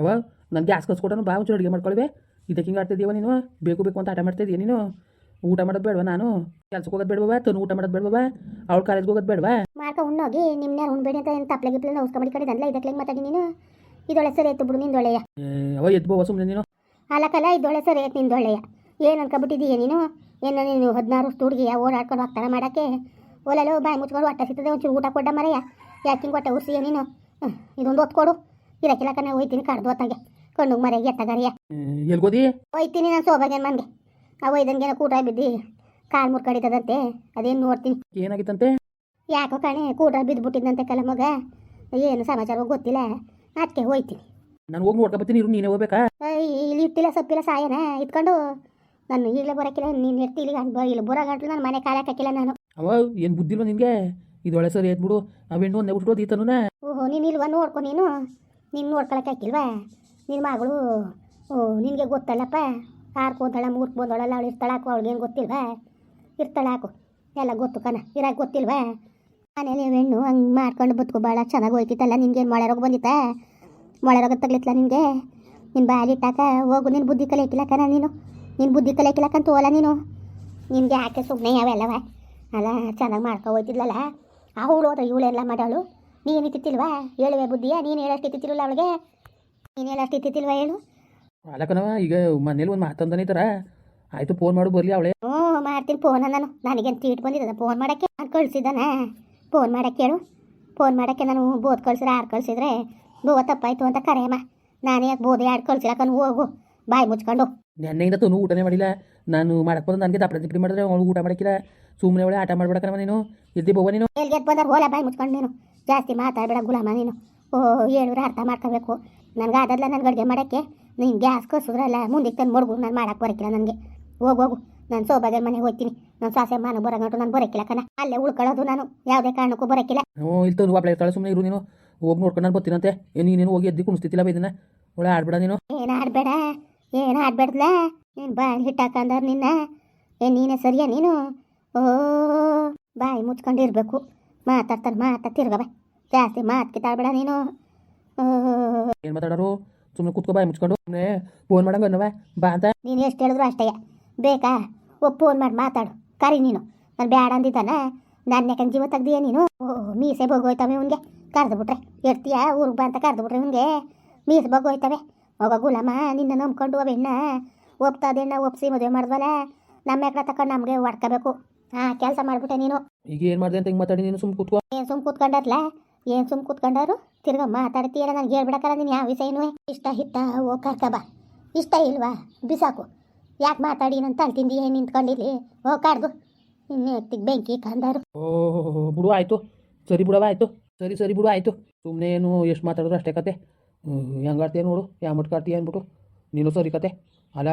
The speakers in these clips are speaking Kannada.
ಅವ? ನಾನು ಗ್ಯಾಸ್ ಕಸ್ಕೊಟ್ಟನು ಬಾ ಒಂಚೂರು ಅಡುಗೆ ಮಾಡ್ಕೊಳ್ವೆ. ಇದಕ್ಕೆ ಹಿಂಗೆ ಆಡ್ತಿದ್ದೀವ ನೀನು? ಬೇಕು ಬೇಕು ಅಂತ ಆಟ ಮಾಡ್ತಿದ್ದೀಯ ನೀನು? ಊಟ ಮಾಡೋದು ಬೇಡವಾ ನಾನು? ಕೆಲ್ಸಕ್ಕೆ ಹೋಗೋದು ಬೇಡವಾ ತನು ಊಟ ಮಾಡೋದು ಬೇಡವಾ ಅವ್ಳು ಕಾಲೇಜ್ಗೆ ಹೋಗೋದು ಬೇಡವಾ? ಮಾರ್ಕ ಉಣ್ಣೋಗಿ ನಿಮ್ಮನ್ನ ಉಣ್ಬೇಡಿ ಅಂತ ಏನು ತಪ್ಲೆ ಗಿಪ್ಲೆ ಮಾಡಿ ಕಡೆ ಅಂದ್ಲ ಇದಕ್ಕೆ ಮಾತಾಡಿ ನೀನು? ಇದೊಳೆ ಸರಿ ಎತ್ತು ಬಿಡು ನಿಂದೊಳೆಯ ಅವ ಎದ್ದು ಬೋ ಸುಮ್ಮನೆ ನೀನು. ಅಲ್ಲಕಲ್ಲ ಇದೊಳೆ ಸರಿ ಆಯ್ತು ನಿಂದೊಳೆಯ ಏನು ಅನ್ಕೊಬಿಟ್ಟಿದೀಯ ನೀನು? ಏನೋ ನೀನು ಹದಿನಾರು ವರ್ಷ ಹುಡುಗಿಯ? ಓಡಾಡ್ಕೊಂಡು ಹೋಗ್ತಾರ ಮಾಡೋಕ್ಕೆ? ಓಲಲ್ಲೋ ಬಾಯಿ ಮುಚ್ಕೊಂಡು ಹೊಟ್ಟೆ ಸಿಗ್ತದೆ ಒಂಚೂರು ಊಟ ಕೊಡ್ಡ ಮರೆಯ? ಯಾಕೆ ಹಿಂಗೆ ಹೊಟ್ಟೆ ಉರ್ಸಿಯ ನೀನು? ಇದೊಂದು ಹೊತ್ತು ಕೊಡು. ಇರಕ್ಕಿಲ್ಲಕನ ಹೋಯ್ತೀನಿ ಕಡ್ದು ಹೊತ್ತಾಗೆ. ಕಣ್ಣು ಮರೆಗೆ ಎತ್ತಗಾರಿಯ ಎಲ್ಗೋದಿ ಹೋಯ್ತೀನಿ ನಾನು ಸೋಬಾಗೇನು ಮನ್ಗೆ. ಆ ಒಯ್ದಂಗೆ ಕೂಟ ಬಿದ್ದಿ ಕಾಲು ಮುರ್ಕಡಿತದಂತೆ ಅದೇನು ನೋಡ್ತೀನಿ. ಏನಾಗಿತ್ತಂತೆ? ಯಾಕೋ ಕಣೆ ಕೂಟ ಬಿದ್ದುಬಿಟ್ಟಿದ್ದಂತೆ ಕಲ ಮಗ. ಏನು ಸಮಾಚಾರ ಗೊತ್ತಿಲ್ಲ ಅದಕ್ಕೆ ಹೋಯ್ತೀನಿ. ನಾನು ಹೋಗಿ ನೋಡ್ಕೊಬತ್ತೀನಿ ಇರು ನೀನೇ ಹೋಗ್ಬೇಕಾ? ಇಲ್ಲಿ ಇಟ್ಟಿಲ್ಲ ಸೊಪ್ಪಿಲ್ಲ ಸಾಯನ? ಇಟ್ಕೊಂಡು ನಾನು ಈಗಲೇ ಬರೋಕ್ಕಿಲ್ಲ ನೀನು ಇರ್ತೀಲಿ ಇಲ್ಲಿ ಗಂಟು ಇಲ್ಲಿ ಬರೋ ಗಂಟ್ಲು ನಾನು ಮನೆ ಹಾಕಿಲ್ಲ ನಾನು. ಅವ ಏನು ಬುದ್ಧಿಲ್ವ ನಿನಗೆ? ಇದೊಳೆ ಸರಿ ಎದ್ಬಿಡು ಬಿಡು. ಹೆಣ್ಣು ಒಂದೇ ಬಿಟ್ಬಿಡೋದು ಈತನೂ ಓಹೋ ನೀನು ಇಲ್ವಾ? ನೋಡ್ಕೊ ನೀನು. ನೀನು ನೋಡ್ಕೊಳಕ್ಕೆ ಹಾಕಿಲ್ವಾ? ನಿನ್ನ ಮಗಳು, ಓ, ನಿನಗೆ ಗೊತ್ತಲ್ಲಪ್ಪ? ಆರ್ಕು ಹೋದಳ ಮೂರ್ಕು ಹೋದಳಲ್ಲ ಅವಳು ಹಾಕು ಅವಳಿಗೇನು ಗೊತ್ತಿಲ್ವಾ? ಇರ್ತಾಳೆ ಹಾಕು ಎಲ್ಲ ಗೊತ್ತು ಕಣ ಇರಾಗ ಗೊತ್ತಿಲ್ವಾ? ಮನೇಲಿ ಹೆಣ್ಣು ಹಂಗೆ ಮಾಡ್ಕೊಂಡು ಬದುಕು ಭಾಳ ಚೆನ್ನಾಗಿ ಹೋಯ್ತಿತ್ತಲ್ಲ ನಿನ್ಗೇನು ಮೊಳೆ ರೋಗ ಬಂದಿತ್ತ? ಮೊಳೆ ರೋಗ ತಗ್ಲಿತ್ಲ ನಿನಗೆ? ನಿನ್ನ ಬಾಯಲ್ಲಿ ಇಟ್ಟಾಕ ಹೋಗು ನಿನ್ನ ಬುದ್ಧಿ ಕಲಿಯಕ್ಕಿಲ್ಲ ಕಣ ನೀನು. ನಿನ್ನ ಬುದ್ಧಿ ಕಲಿಯಕ್ಕಿಲ್ಲಕ್ಕಂತ ಹೋಲ ನೀನು. ನಿನಗೆ ಯಾಕೆ ಸುಮ್ಮನೆ ಯಾವೆಲ್ಲವ ಅಲ್ಲ, ಚೆನ್ನಾಗಿ ಮಾಡ್ಕೊ ಹೋಯ್ತಿದ್ಲಲ್ಲ? ಅವಳು ಹೋದ್ರೆ ಇವಳೆಲ್ಲ ಮಾಡೋಳು ನೀನು ಇತ್ತಿತ್ತಿಲ್ವಾ ಹೇಳುವೆ ಬುದ್ಧಿಯ ನೀನು ಹೇಳಷ್ಟು ತಿತ್ತಿರಲ್ಲ ಅವಳಿಗೆ. ನೀನು ಹೇಳಷ್ಟು ಇತ್ತಿತ್ತಿಲ್ವಾ ಹೇಳು? ಅಲಕನವ ಈಗ ಮನೇಲಿ ಒಂದು ಮಾತಂದನೇ ಥರ ಆಯ್ತು ಫೋನ್ ಮಾಡು ಬರಲಿ ಅವಳೆ. ಹ್ಞೂ ಮಾಡ್ತೀನಿ ಫೋನ್ ನಾನು ನನಗೇನು ತೀಟ್ ಬಂದಿದ್ದದ? ಫೋನ್ ಮಾಡಕ್ಕೆ ನಾನು ಕಳಿಸಿದ್ದಾನೆ? ಫೋನ್ ಮಾಡಕ್ಕೆ ಹೇಳು. ಫೋನ್ ಮಾಡಕ್ಕೆ ನಾನು ಬೋದ್ ಕಳ್ಸಿದ್ರೆ ಆರು ಕಳ್ಸಿದ್ರೆ? ಬೋವ ತಪ್ಪಾಯ್ತು ಅಂತ ಕರೆಯಮ್ಮ. ನಾನೇ ಯಾಕೆ ಬೋದೆ ಆಡ್ ಕಳ್ಸಿರಕನು ಹೋಗು. ಬಾಯ್ ಮುಚ್ಕೊಂಡು. ನೆನ್ನೆಯಿಂದ ತನು ಊಟನೇ ಮಾಡಿಲ್ಲ. ನಾನು ಮಾಡಕ್ಕೆ ಬಂದು ನನಗೆ ದಪ್ಪಡ ದಿಪ್ಪಡಿ ಮಾಡಿದ್ರೆ ಅವಳು ಊಟ ಮಾಡಕ್ಕಿಲ್ಲ. ಸುಮ್ಮನೆ ಅವಳೆ ಆಟ ಮಾಡ್ಬಿಡಕನವ ನೀನು. ಇದ್ದಿ ಬೋವ ನೀನು. ಎಲ್ಲಿಗೆ ಬಂದಾರ? ಹೋಲ ಬಾಯ್ ಮುಚ್ಕೊಂಡು ನೀನು. ಜಾಸ್ತಿ ಮಾತಾಡಬೇಡ ಗುಲಾಮ ನೀನು. ಓ ಹೇಳಿದ್ರೆ ಅರ್ಥ ಮಾಡ್ಕೋಬೇಕು. ನನಗೆ ಅದಲ್ಲ ನನಗೆ ಅಡುಗೆ ಮಾಡೋಕ್ಕೆ ನೀನು ಗ್ಯಾಸ್ ಕಸಿದ್ರಲ್ಲ ಮುಂದಕ್ಕೆ ತಂದು ಮಡ್ಗು ನಾನು ಮಾಡಕ್ಕೆ ಬರೋಕ್ಕಿಲ್ಲ ನನಗೆ. ಹೋಗು ಹೋಗು. ನಾನು ಸೋಬಾಗೆ ಮನೆಗೆ ಹೋಗ್ತೀನಿ. ನಾನು ಸಾಸೆ ಮಾನು ಬರೋಗಂಟು ನಾನು ಬರೋಕ್ಕಿಲ್ಲ ಕಣ. ಅಲ್ಲೇ ಉಳ್ಕೊಳ್ಳೋದು ನಾನು. ಯಾವುದೇ ಕಾರಣಕ್ಕೂ ಬರೋಕ್ಕಿಲ್ಲ ಹ್ಞೂ ಇಲ್ಲಿ ತಂದು ಒಬ್ಬಳೆ ಇರ್ತಾಳೆ ಸುಮ್ಮನೆ ಇರು ನೀನು. ಹೋಗಿ ನೋಡ್ಕೊಂಡು ನಾನು ಬರ್ತೀನಂತೆ ಏನು ನೀನು ಹೋಗಿ ಎದ್ದು ಕುಣಿಸ್ತಿಲ್ಲ ಬೈದಿನ ಒಳ್ಳೆ ಆಡ್ಬೇಡ ನೀನು. ಏನು ಆಡಬೇಡ? ಏನು ಆಡ್ಬೇಡ್ದಲ್ಲ ನೀನು ಬಾಯಿ ಹಿಟ್ಟಾಕಂದ್ರೆ ನಿನ್ನ. ಏನು ನೀನೇ ಸರಿಯಾ ನೀನು? ಓ ಬಾಯಿ ಮುಚ್ಕೊಂಡಿರ್ಬೇಕು. ಮಾತಾಡ್ತಾನೆ ಮಾತಾ ಜಾಸ್ತಿ ಮಾತು ಕಿತ್ತಾಡ್ಬೇಡ ನೀನು. ಏನ್ ಮಾತಾಡೋರು? ಸುಮ್ಮನೆ ಕುತ್ಕೋ ಬಾಯಿ ಮುಚ್ಕೊಂಡು ಸುಮ್ಮನೆ ಫೋನ್ ಮಾಡಂಗ ಅನ್ನವ? ಬಾ ಅಂತ? ನೀನು ಎಷ್ಟು ಹೇಳಿದ್ರು ಅಷ್ಟೇ. ಬೇಕಾ? ಒಪ್ಪು ಫೋನ್ ಮಾಡಿ ಮಾತಾಡು. ಕರಿ ನೀನು. ನಾನು ಬ್ಯಾಡ ಅಂದಿದ್ದಾನೆ ನಾನು ಯಾಕಂಗೆ ಜೀವ ತೆಗ್ದೀಯ ನೀನು? ಮೀಸೆ ಬಗ್ಗೋಯ್ತವೆ ಇವನಿಗೆ. ಕರೆದು ಬಿಟ್ರೆ. ಇರ್ತೀಯ ಊರಿಗೆ ಬಾ ಅಂತ ಕರೆದು ಬಿಟ್ರೆ ಇವನಿಗೆ. ಮೀಸೆ ಬಗ್ಗೋಯ್ತವೆ ಹೋಗ ಗುಲಾಮ ನಿನ್ನ ನಂಬ್ಕೊಂಡು ಅವ ಹೆಣ್ಣ. ಒಪ್ತದೆಣ್ಣ ಒಪ್ಸಿ ಮದುವೆ ಮಾಡಿದ್ವಲ್ಲ? ನಮ್ಮ ಎಕಡೆ ತಕೊಂಡು ನಮಗೆ ಹೊಡ್ಕೋಬೇಕು. ಹಾಂ ಕೆಲಸ ಮಾಡಿಬಿಟ್ಟೆ ನೀನು. ಈಗ ಏನು ಮಾಡಿದೆ ಅಂತ ಹಿಂಗೆ ಮಾತಾಡಿ ನೀನು ಸುಮ್ಮ ಕೂತ್ಕೊ? ಏನು ಸುಮ್ ಕೂತ್ಕೊಂಡತ್ಲ? ಏನು ಸುಮ್ ಕೂತ್ಕೊಂಡಾರು? ತಿರ್ಗ ಮಾತಾಡ್ತೀಯಲ್ಲ ನನಗೆ ಹೇಳ್ಬಿಡಕಲ್ಲ ನೀನು ಯಾವ ವಿಷಯನೂ ಇಷ್ಟ ಹಿತ್ತ ಓ ಬಾ. ಇಷ್ಟ ಇಲ್ವಾ? ಬಿಸಾಕು. ಯಾಕೆ ಮಾತಾಡಿ ನನ್ನ ತಲೆ ತಿಂದಿ ಏನು ನಿಂತ್ಕೊಂಡಿಲ್ಲಿ ಓ ಕಾಡ್ದು. ಇನ್ನು ಎತ್ತಿಗೆ ಬೆಂಕಿ ಕಂದಾರು. ಓ ಬಿಡು ಆಯಿತು. ಸರಿ ಬಿಡವ ಆಯಿತು. ಸರಿ ಸರಿ ಬಿಡು ಆಯಿತು. ಸುಮ್ಮನೆ ಏನು ಎಷ್ಟು ಮಾತಾಡಿದ್ರು ಅಷ್ಟೇ ಕತೆ. ಹೆಂಗೆ ಆಡ್ತೀಯ ನೋಡು ಯಾವ ಮಟ್ಕ ಆಡ್ತೀಯ ಅಂದ್ಬಿಟ್ಟು. ನೀನು ಸರಿ ಕತೆ. ಅಲ್ಲ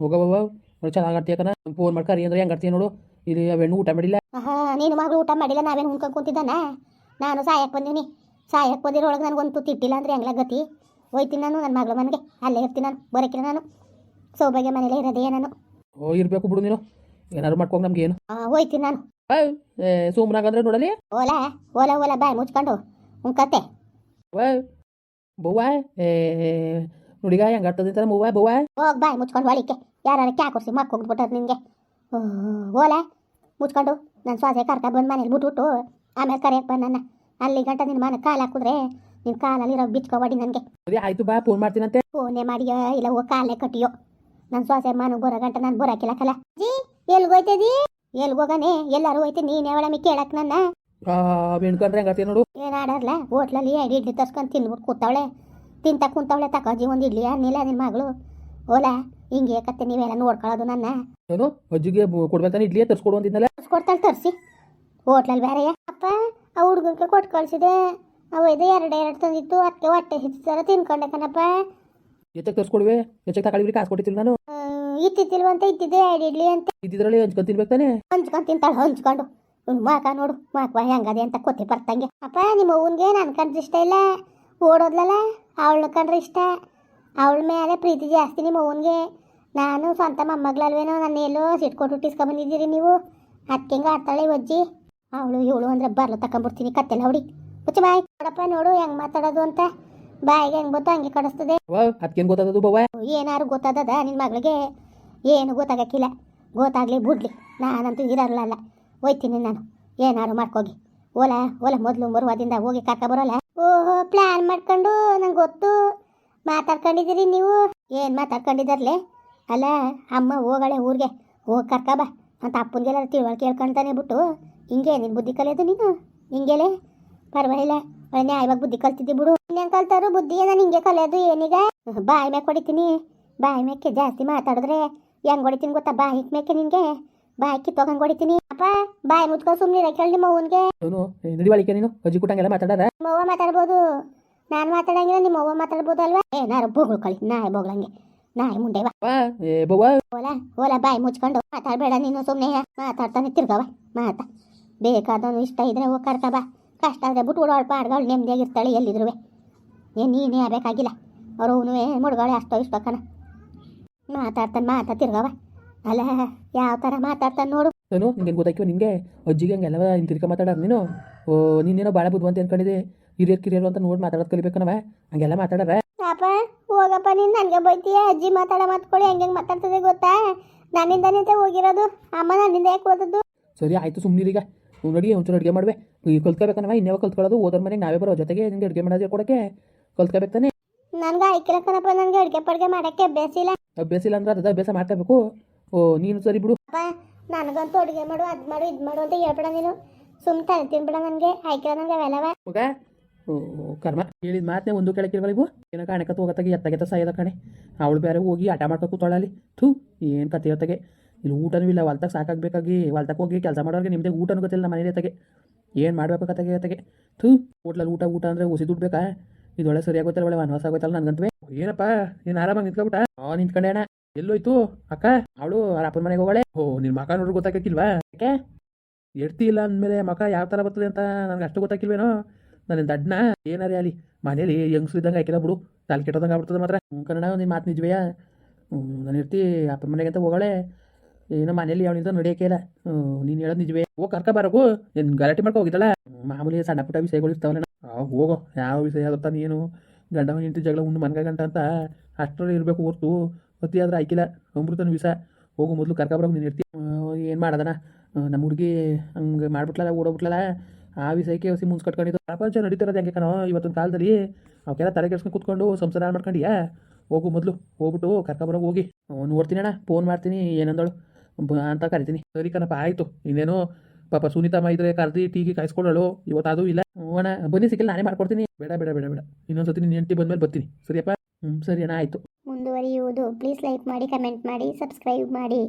ಹೋಗ ಹೋಗವ ಚೆನ್ನಾಗಿ ಆಡ್ತೀಯ ಕಣ? ಫೋನ್ ಮಾಡಿ ಕರಿ ಅಂದ್ರೆ ಹೆಂಗೆ ಆಡ್ತೀಯ ನೋಡು. ಇಲ್ಲಿ ಅವೆಣ್ಣು ಊಟ ಮಾಡಿಲ್ಲ? ಹಾ ನೀನು ಮಗಳು ಊಟ ಮಾಡಿಲ್ಲ ನಾವೇನು ಉಣ್ಕೊಂಡು ಕುಂತಿದ್ದಾನ? ನಾನು ಸಾಯಕ್ಕೆ ಬಂದೀನಿ. ಸಾಯಕ್ಕೆ ಬಂದಿರೊಳಗೆ ನನಗೊಂದು ತಿಟ್ಟಿಲ್ಲ ಅಂದ್ರೆ ಹೆಂಗ್ಲ ಗತಿ? ಹೋಯ್ತೀನಿ ನಾನು ನನ್ನ ಮಗಳ ಮನೆಗೆ. ಅಲ್ಲೇ ಇರ್ತೀನಿ ನಾನು. ಬರೋಕ್ಕಿಲ್ಲ ನಾನು. ಸೌಭಾಗ್ಯ ಮನೇಲೇ ಇರೋದೇ ನಾನು. ಓ ಇರಬೇಕು ಬಿಡು ನೀನು. ಏನಾದ್ರು ಮಾಡ್ಕೊಂಡು ನಮ್ಗೆ ಏನು ಹೋಯ್ತೀನಿ ನಾನು. ಅಂದ್ರೆ ನೋಡಲಿ? ಓಲಾ ಓಲಾ ಓಲಾ ಬಾಯ್ ಮುಚ್ಕೊಂಡು. ಉಂಕತ್ತೆ ಓ ಬವ್ವ ಏ ನುಡಿಗ ಹೆಂಗೆ ಆಡ್ತದೆ ಅಂತಾರೆ ಬವ್ವ ಬವ್ವ ಹೋಗ್ ಬಾಯ್ ಮುಚ್ಕೊಂಡು ಹೊಳಿಕೆ ಯಾರು ಕ್ಯಾ ಕೊಡ್ಸಿ ಮಕ್ಕ ಹೋಗ್ಬಿಟ್ಟದ ನಿನಗೆ. ಓಲಾ ಮುಚ್ಕೊಂಡು. ನನ್ನ ಸ್ವಾಸೆ ಕರ್ಕ ಬಂದು ಮನೇಲಿ ಬಿಟ್ಬಿಟ್ಟು. ಆಮೇಲೆ ಕರೆಯಕ್ಕೆ ಬನ್ನ ಅಲ್ಲಿ ಗಂಟ ನಿನ್ನ ಮನೆ ಕಾಲು ಹಾಕುದ್ರೆ ನಿನ್ನ ಕಾಲಲ್ಲಿ ಇರೋ ಬಿಚ್ಕೊಬಾಡಿ ನನಗೆ. ಅದೇ ಆಯ್ತು ಬಾ ಫೋನ್ ಮಾಡ್ತೀನಂತೆ ಫೋನೇ ಮಾಡಿಯೋ ಇಲ್ಲ ಓ ಕಾಲೇ ಕಟ್ಟಿಯೋ. ನನ್ನ ಸ್ವಾಸೆ ಮನೆಗೆ ಬರೋ ಗಂಟ ನಾನು ಬರೋಕಿಲ್ಲ ಕಲ. ಜಿ ಎಲ್ಗೋಯ್ತದಿ ಎಲ್ಗೋಗನೆ ಎಲ್ಲರೂ ಹೋಯ್ತು ನೀನೇ ಒಳಮಿ ಕೇಳಕ್ ನನ್ನ? ಬೆಣ್ಕೊಂಡ್ರೆ ಹೆಂಗತಿ ನೋಡು. ಏನ್ ಆಡರ್ಲ ಹೋಟ್ಲಲ್ಲಿ ಎರಡು ಇಡ್ಲಿ ತರ್ಸ್ಕೊಂಡು ತಿಂದ್ಬಿಟ್ಟು ಕೂತವಳೆ. ತಿಂತ ಕುಂತವಳೆ ತಕೋಜಿ ಒಂದು ಇಡ್ಲಿ ಅನ್ನಿಲ್ಲ ನಿನ್ ಮಗಳು. ಓಲಾ ಹಿಂಗೆ ಕತ್ತೆ ನೀವೆಲ್ಲ ನೋಡ್ಕೊಳ್ಳೋದು ನನ್ನ. ಏನು? ಅಜ್ಜಿಗೆ ಕೊಡ್ಬೇಕಂತ ಇಡ್ಲಿ ತರ್ಸ್ಕೊಡು ಅಂತಿದ್ನಲ್ಲ ತರ್ಸ್ಕೊಡ್ತಾಳೆ ತರಿಸಿ. ಹೋಟ್ಲಲ್ಲಿ ಬೇರೆಯ? ಅಪ್ಪ ಆ ಹುಡುಗನ್ಗೆ ಕೊಟ್ಟು ಕಳಿಸಿದೆ. ಅವ ಇದು ಎರಡು ಎರಡು ತಂದಿತ್ತು. ಅದಕ್ಕೆ ಹೊಟ್ಟೆ ಹಿಚ್ಚಾರ ತಿನ್ಕೊಂಡೆ ಕಣಪ್ಪ. ಎಚ್ಚಕ್ಕೆ ತರ್ಸ್ಕೊಡ್ವೆ? ಎಚ್ಚಕ್ಕೆ ತಗೊಳ್ಳಿ ಕಾಸು ಕೊಟ್ಟಿದ್ದೀನಿ ನಾನು. ಇತ್ತಿತ್ತಿಲ್ವಂತ ಇತ್ತಿದ್ದೆ ಎರಡು ಇಡ್ಲಿ ಅಂತ. ಇದ್ದಿದ್ರಲ್ಲಿ ಹಂಚ್ಕೊಂಡು ತಿನ್ಬೇಕು ತಾನೆ? ಹಂಚ್ಕೊಂಡು ತಿಂತಾಳೆ ಹಂಚ್ಕೊಂಡು. ಮಾಕ ನೋಡು ಮಾಕ ಹೆಂಗದೆ ಅಂತ ಕೊತ್ತಿ ಬರ್ತಂಗೆ. ಅಪ್ಪ ನಿಮ್ಮ ಅವ್ವನ್ಗೆ ನನ್ನ ಕಂಡ್ರೆ ಇಷ್ಟ ಇಲ್ಲ. ಓಡೋದ್ಲಲ್ಲ ಅವಳನ್ನ ಕಂಡ್ರೆ ಇಷ್ಟ. ಅವಳ ಮೇಲೆ ಪ್ರೀತಿ ಜಾಸ್ತಿ ನಿಮ್ಮ ಅವ್ವನ್ಗೆ. ನಾನು ಸ್ವಂತ ಮೊಮ್ಮಗಳಲ್ವೇನೋ ನನ್ನ ಎಲ್ಲೋ ಸಿಟ್ಕೊಟ್ಟು ಹುಟ್ಟಿಸ್ಕೊಂಬಂದಿದ್ದೀರಿ ನೀವು. ಅದಕ್ಕೆ ಹೆಂಗೆ ಆಡ್ತಾಳೆ ಒಜ್ಜಿ ಅಜ್ಜಿ. ಅವಳು ಇವಳು ಅಂದ್ರೆ ಬರ್ಲ ತಕೊಂಡ್ಬಿಡ್ತೀನಿ ಕತ್ತೆಲ್ಲ ಹೊಡಿ. ಮುಚ್ಚ ಬಾಯ್. ನೋಡಪ್ಪ ನೋಡು ಹೆಂಗ್ ಮಾತಾಡೋದು ಅಂತ. ಬಾಯಿಗೆ ಹೆಂಗ್ ಗೊತ್ತ ಹಂಗೆ ಕಡಿಸ್ತದೆ ಅವ್ವ ಅದಕ್ಕೇನು ಗೊತ್ತಾದದು ಬವ್ವ ಏನಾರು ಗೊತ್ತಾದದ ನಿನ್ನ ಮಗಳಿಗೆ? ಏನು ಗೊತ್ತಾಗಕ್ಕಿಲ್ಲ. ಗೊತ್ತಾಗ್ಲಿ ಬಿಡ್ಲಿ. ನಾನಂತೂ ಇರಲ್ಲ ಹೋಯ್ತೀನಿ ನಾನು. ಏನಾರು ಮಾಡ್ಕೋಗಿ. ಓಲ ಓಲ ಮೊದಲು ಮರುವಾದಿಂದ ಹೋಗಿ ಕರ್ಕ ಬರೋಲ್ಲ. ಓಹೋ ಪ್ಲ್ಯಾನ್ ಮಾಡ್ಕೊಂಡು ನಂಗೆ ಗೊತ್ತು. ಮಾತಾಡ್ಕೊಂಡಿದ್ದೀರಿ ನೀವು? ಏನು ಮಾತಾಡ್ಕೊಂಡಿದ್ದಾರಲೆ? ಅಲ್ಲ ಅಮ್ಮ ಹೋಗಳೆ ಊರಿಗೆ. ಹೋಗಿ ಕರ್ಕ ಬಾ. ಅಂತ ಅಪ್ಪನಿಗೆಲ್ಲ ತಿಳುವಳಿಕೆ ಹೇಳ್ಕೊಂತಾನೆ ಬಿಟ್ಟು. ಹಿಂಗೆ ನಿನ್ ಬುದ್ಧಿ ಕಲಿಯೋದು ನೀನು? ಹಿಂಗೆಲೆ? ಪರವಾಗಿಲ್ಲ. ನ್ಯಾಯವಾಗಿ ಬುದ್ಧಿ ಕಲ್ತಿದ್ದಿ ಬಿಡು. ಇನ್ನೇನು ಕಲ್ತಾರು ಬುದ್ಧಿ ನಾನು ಹಿಂಗೆ ಕಲಿಯೋದು ಏನೀಗ? ಬಾಯಿ ಮೇಕ್ ಹೊಡಿತೀನಿ. ಬಾಯಿ ಮ್ಯಾಕೆ ಜಾಸ್ತಿ ಮಾತಾಡಿದ್ರೆ ಹೆಂಗ್ ಹೊಡಿತೀನಿ ಗೊತ್ತಾ? ಬಾಯಿ ಮೇಕೆ ನಿನ್ಗೆ ಬಾಯಿ ಕಿತ್ತೋಗಂಗೆ ಹೊಡಿತೀನಿ. ಅಪ್ಪ ಬಾಯಿ ಮುಚ್ಕೊಂಡು ಸುಮ್ಮನೆ ಕೇಳಿ ನಿಮ್ಮ ಅವ್ವನ್ಗೆ. ನಡಿವಳಿಕೆ ನೀನು. ಅಜ್ಜಿ ಕುಟಂಗೆಲ್ಲ ಮಾತಾಡಾರ ನಿಮ್ಮ ಅವ್ವ ಮಾತಾಡ್ಬೋದು. ನಾನು ಮಾತಾಡಂಗಿಲ್ಲ ನಿಮ್ಮ ಅವ್ವ ಮಾತಾಡ್ಬೋದು ಅಲ್ವಾ ಏನಾರು ಬೋಗಳು ಕಳಿ. ನಾಯಿ ಬೋಗಳಂಗೆ. ನಾಯಿ ಮುಂಡೆ ಓಲ ಓಲ ಬಾಯಿ ಮುಚ್ಕೊಂಡು ಮಾತಾಡಬೇಡ ನೀನು ಸುಮ್ಮನೆ ಮಾತಾಡ್ತಾನೆ ತಿರ್ಗವ ಮಾತಾ. ಬೇಕಾದವನು ಇಷ್ಟ ಇದ್ರೆ ಹೋಗಿ ಬಾ. ಕಷ್ಟ ಆದರೆ ಬಿಟ್ಟು ಓಡಾಳ ಪಾಡ್ಗಳು ನೆಮ್ಮದಿಯಾಗಿರ್ತಾಳೆ ಎಲ್ಲಿದ್ರು ಏನು ನೀನೇ ಆಗಬೇಕಾಗಿಲ್ಲ. ಅವ್ರು ಅವನು ಮುಡ್ಗಾಳೆ ಅಷ್ಟೋ ಇಷ್ಟೋ ಕಣ. ಮಾತಾಡ್ತಾನೆ ಮಾತಾ ತಿರ್ಗವ ಅಲ್ಲ ಯಾವ ಥರ ಮಾತಾಡ್ತಾನೆ ನೋಡು. ಏನು ನಿಂಗೆ? ಗೊತ್ತಾಯ್ತು ನಿನಗೆ ಅಜ್ಜಿಗೆ ಹಂಗೆಲ್ಲ ಹಿಂತಿರ್ಕ ಮಾತಾಡೋರು ನೀನು? ಓ ನೀನೇನೋ ಭಾಳ ಬುದ್ಧಿವಂತ ಅನ್ಕೊಂಡಿದ್ದೆ. ಹಿರಿಯರು ಕಿರಿಯರು ಅಂತ ನೋಡಿ ಮಾತಾಡೋದು ಕಲಿಬೇಕನವ ಹಂಗೆಲ್ಲ ಮಾತಾಡಾರ ಅಪ್ಪ ಹೋಗಪ್ಪ ನೀನು ನನಗೆ ಬೈತೀಯ? ಅಜ್ಜಿ ಮಾತಾಡೋ ಮಾತ್ಕೊಳ್ಳಿ ಹೆಂಗೆ ಹೆಂಗೆ ಮಾತಾಡ್ತದೆ ಗೊತ್ತಾ? ನನ್ನಿಂದ ನಿಂತೆ ಹೋಗಿರೋದು ಅಮ್ಮ ನನ್ನಿಂದ ಯಾಕೆ ಓದದ್ದು ಸರಿ ಆಯಿತು ಸುಮ್ಮನಿರೀಗ ನೋಡಿ ಒಂಚೂರು ಅಡುಗೆ ಮಾಡುವೆ. ಈಗ ಕಲ್ತ್ಕೋಬೇಕನವ ಇನ್ಯಾವ ಕಲ್ತ್ಕೊಳ್ಳೋದು ಓದೋರ್ ಮನೆಗೆ ನಾವೇ ಬರೋ ಜೊತೆಗೆ ನಿಂಗೆ ಅಡುಗೆ ಮಾಡೋದು ಕೊಡೋಕ್ಕೆ ಕಲ್ತ್ಕೋಬೇಕು ತಾನೆ. ನನಗೆ ಐಕಿಲ್ಲ ಕಣಪ್ಪ ನನಗೆ ಅಡುಗೆ ಪಡ್ಗೆ ಮಾಡೋಕ್ಕೆ ಅಭ್ಯಾಸ ಇಲ್ಲ. ಅಭ್ಯಾಸ ಇಲ್ಲ ಅಂದ್ರೆ ಅದು ಅಭ್ಯಾಸ ಮಾಡ್ಕೋಬೇಕು. ಓ ನೀನು ಸರಿ ಬಿಡು. ಅಪ್ಪ ನನಗಂತೂ ಅಡುಗೆ ಮಾಡು ಅದು ಮಾಡು ಇದು ಮಾಡು ಅಂತ ಹೇಳ್ಬೇಡ ನೀನು. ಸುಮ್ಮ ತಲೆ ತಿನ್ಬೇಡ ನನಗೆ ಆಯ್ಕಿಲ್ಲ ನನಗೆ ಅವೆಲ್ಲವ ಮಗ ಓ ಕರ್ಮ ಹೇಳಿದ ಮಾತೆ ಒಂದು ಕೆಳಕಿಲ್ವಲ್ಲ ಇವು? ಏನೋ ಕಾಣಕತ್ತು ಹೋಗತ್ತಾಗೆ ಎತ್ತಾಗೆತ್ತ ಸಾಯದ ಕಣೆ. ಅವಳು ಬೇರೆ ಹೋಗಿ ಆಟ ಮಾಡ್ಕೊ ತೊಳಲಿ ಥೂ ಏನು ಕತೆ ಹೊತ್ತಗೆ ಇಲ್ಲಿ ಊಟನೂ ಇಲ್ಲ ಹೊಲ್ತಾಗ ಸಾಕಾಗಬೇಕಾಗಿ ಹೊಲ್ತಾಗ ಹೋಗಿ ಕೆಲಸ ಮಾಡೋರಿಗೆ ನಿಮ್ಮದೇ ಊಟನೂ ಗೊತ್ತಿಲ್ಲ ಮನೇಲಿ ತಗೆ ಏನು ಮಾಡಬೇಕು ಕತೆಗೆ ಥೂ, ಹೋಟ್ಲಲ್ಲಿ ಊಟ ಊಟ ಅಂದರೆ ಉಸಿ ದುಡ್ಡು ಬೇಕಾ ಇದು ಒಳ್ಳೆ ಸರಿಯಾಗಿ ಗೊತ್ತಲ್ಲ ಒಳ್ಳೆ ವನವಾಸ ಆಗೋಯ್ತಲ್ಲ ನನಗಂತವೇ. ಏನಪ್ಪ, ನೀನು ಆರಾಮಾಗಿ ನಿಂತ್ಕೊಬಿಟ್ಟ? ಆ, ನಿಂತ್ಕೊಂಡೆ ಅಣ್ಣ. ಎಲ್ಲೋಯ್ತು? ಅಕ್ಕ, ಅವಳು ಅಪ್ಪನ ಮನೆಗೆ ಹೋಗಳೆ. ಓ ನಿನ್ನ ಮಕ ನೋಡ್ರಿ ಗೊತ್ತಾಗಕ್ಕಿಲ್ವಾ ಯಾಕೆ? ಎಡ್ತಿ ಇಲ್ಲ ಅಂದಮೇಲೆ ಮಕ ಯಾವ ಥರ ಬರ್ತದೆ ಅಂತ ನನಗೆ ಅಷ್ಟು ಗೊತ್ತಾಗಿಲ್ವೇನೋ ನನ್ನ ದಡ್ಡನ ಏನಾರೇ ಅಲ್ಲಿ ಮನೇಲಿ ಹೆಂಗ್ಸ್ರು ಇದ್ದಂಗೆ ಹಾಕಿಲ್ಲ ಬಿಡು. ತಲೆ ಕೆಟ್ಟೋದಂಗೆ ಆಗ್ಬಿಡ್ತದೆ ಮಾತ್ರ. ಕನ್ನಡ ನಿನ್ನ ಮಾತು ನಿಜವೆಯಾ? ನಾನು ಇರ್ತಿ ಅಪ್ಪನ ಮನೆಗೆ ಅಂತ ಹೋಗಳೆ. ಏನೋ ಮನೇಲಿ ನಡೆಯಕ್ಕೆ ಇಲ್ಲ. ನೀನು ಹೇಳೋದು ನಿಜವೇ. ಹೋಗಿ ಕರ್ಕ ಬರಕು ನೀನು ಗಲಾಟೆ ಮಾಡ್ಕೊ ಹೋಗಿದ್ದಲ್ಲ? ಮಾಮೂಲಿ ಸಣ್ಣ ಪುಟ್ಟ ವಿಷಯಗಳು ಇರ್ತಾವಲ್ಲ ಹೋಗೋ. ಯಾವ ವಿಷಯ ಆಗುತ್ತಾ ನೀನು? ಗಂಡ ಹೆಂಡತಿ ಜಗಳ ಉಂಡು ಮನ್ಗ ಗಂಟ ಅಂತ ಅಷ್ಟರಲ್ಲಿ ಇರಬೇಕು ಹೊರ್ತು. ಅತಿ ಆದ್ರೆ ಆಯ್ಕಿಲ್ಲ. ಅಮೃತನ ವಿಷ. ಹೋಗು ಮೊದಲು ಕರ್ಕ ಬರೋಕೆ ನೀನು ಇರ್ತೀನಿ ಏನು ಮಾಡೋದನ? ನಮ್ಮ ಹುಡುಗಿ ಹಂಗೆ ಮಾಡ್ಬಿಟ್ಲಲ್ಲ, ಓಡೋಗ್ಬಿಟ್ಲಲ್ಲ? ಆ ವಿಷಯಕ್ಕೆ ಹೊಸಿ ಮುಂಚೆ ಕಟ್ಕೊಂಡಿದ್ದು. ಪ್ರಪಂಚ ನಡೀತಿರೋದು ಹೆಂಗೆ ಕಣೋ ಇವತ್ತೊಂದು ಕಾಲದಲ್ಲಿ? ಅವಕ್ಕೆಲ್ಲ ತಲೆ ಕೆಡ್ಸ್ಕೊಂಡು ಕೂತ್ಕೊಂಡು ಸಂಸಾರ ಮಾಡ್ಕೊಂಡಿಯಾ? ಹೋಗು ಮೊದಲು. ಹೋಗ್ಬಿಟ್ಟು ಕರ್ಕೊಬರೋಕೆ ಹೋಗಿ. ಅವ್ನು ನೋಡ್ತೀನಿ ಅಣ್ಣ. ಫೋನ್ ಮಾಡ್ತೀನಿ. ಏನಂದಳು? ಅಂತ ಕರಿತೀನಿ. ಸರಿ ಕಣಪ್ಪ, ಆಯಿತು. ಇನ್ನೇನು ಪಾಪ ಸುನೀತಮ್ಮ ಇದ್ರೆ ಕರ್ದು ಟೀಗೆ ಇವತ್ತು ಅದು ಇಲ್ಲ. ಅಣ್ಣ ಬನ್ನಿ, ಸಿಕ್ಕಿಲ್ಲ, ನಾನೇ ಮಾಡ್ಕೊಡ್ತೀನಿ. ಬೇಡ ಬೇಡ ಬೇಡ ಬೇಡ. ಇನ್ನೊಂದು ಸತಿ ನೀನು ಹೆಂಡತಿ ಬಂದಮೇಲೆ ಬರ್ತೀನಿ. ಸರಿಯಪ್ಪ? ಹ್ಞೂ ಸರಿ ಅಣ್ಣ, ಆಯಿತು. ಮುಂದುವರಿಯುವುದು. ಪ್ಲೀಸ್ ಲೈಕ್ ಮಾಡಿ, ಕಮೆಂಟ್ ಮಾಡಿ, ಸಬ್ಸ್ಕ್ರೈಬ್ ಮಾಡಿ.